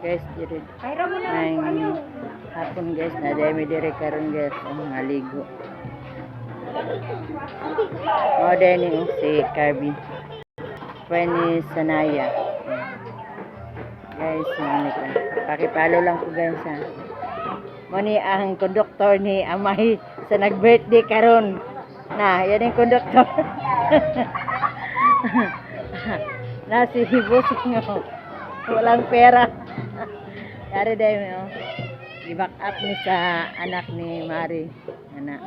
Guys, na. ay Ano? hapon guys na may diri karon guys ang maligo. O dahil ni oh, si Kirby. Pa ni Sanaya. Guys, ano ko. Pakipalo lang ko guys ha. Mani ang konduktor ni Amay sa nag-birthday karon. Na, yan yung konduktor. na si oh. Walang pera. Yari dahil mo. Oh. I-back up ni sa anak ni Mari. Anak.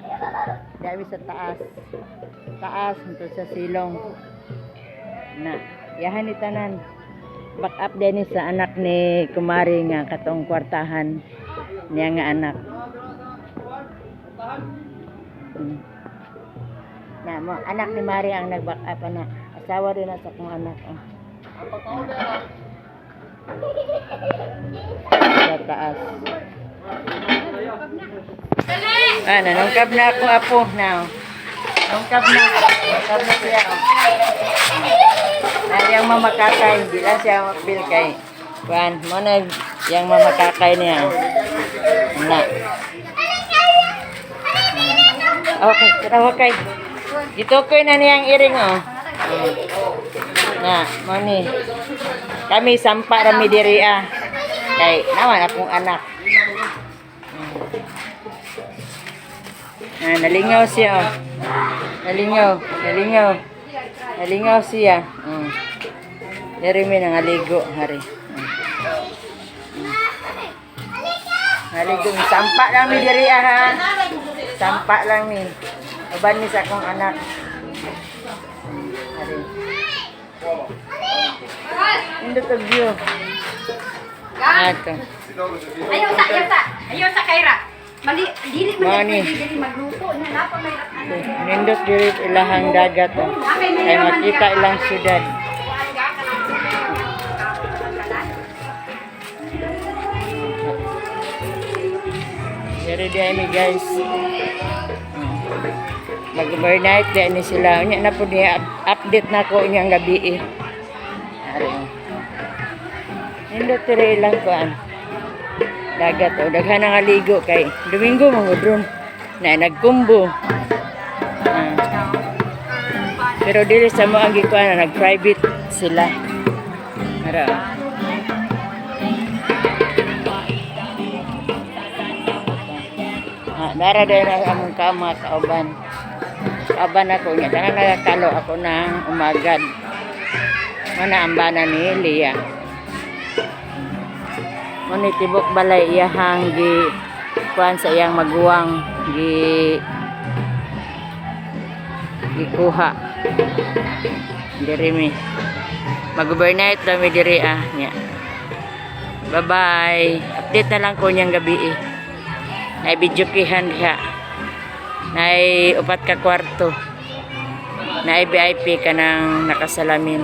Dahil sa taas. Taas. Ito sa silong. Na. Yahan ni tanan. Back up din sa anak ni Kumari nga katong kwartahan niya nga anak. Hmm. Na mo anak ni Mari ang nag-back up na. Asawa rin na sa kong anak. Oh. Sa taas. Ah, nanungkab na ako apo now. Nungkab na. Nungkab na siya. Oh. Ah, yung mamakakay, hindi lang siya makbil kay Juan, mo na yung mamakakay niya. Na. Okay, tarawa kay. Dito ko na niyang iring oh. Na, mo ni. Kami sampa rami diri ah. Kay naman akong anak. Ah, nalingaw siya. Nalingaw, nalingaw. Nalingaw siya. Mm. Diri mi nangaligo, hari. Mm. Naligo mi sampa lang mi diri ha. Sampa lang mi. Uban mi sa akong anak. Hari. Indot view. Ato. Ayaw sa, ayaw sa. Ayaw sa kaira. Mali, dili mo Mani. dili magluto. Na napa may. Nindot diri ilahang dagat oh. Kay makita ilang syudad. Diri di mi guys. Mag-overnight di ni sila. Unya na po niya update na ko inyang gabi eh. Ari. Nindot diri ilang kuan. Dagat oh, daghan nga ligo kay Domingo mo dron. Na nagkumbo. Ah. Pero dili sa mo ang gikuan na nag-private sila. Ara. Ha, dara dara na among kama kauban. Kauban ako niya. Tanan nagakalo ako ng umagad. Mana ang bana ni Lia. Muni tibok balay iyahang gi kuan sa iyang maguwang gi gikuha. Diri mi. Mag-overnight na mi diri ah nya. Bye bye update na lang ko niyang gabi eh. Na video kihan diha na upat ka kwarto. Na VIP ka ng nakasalamin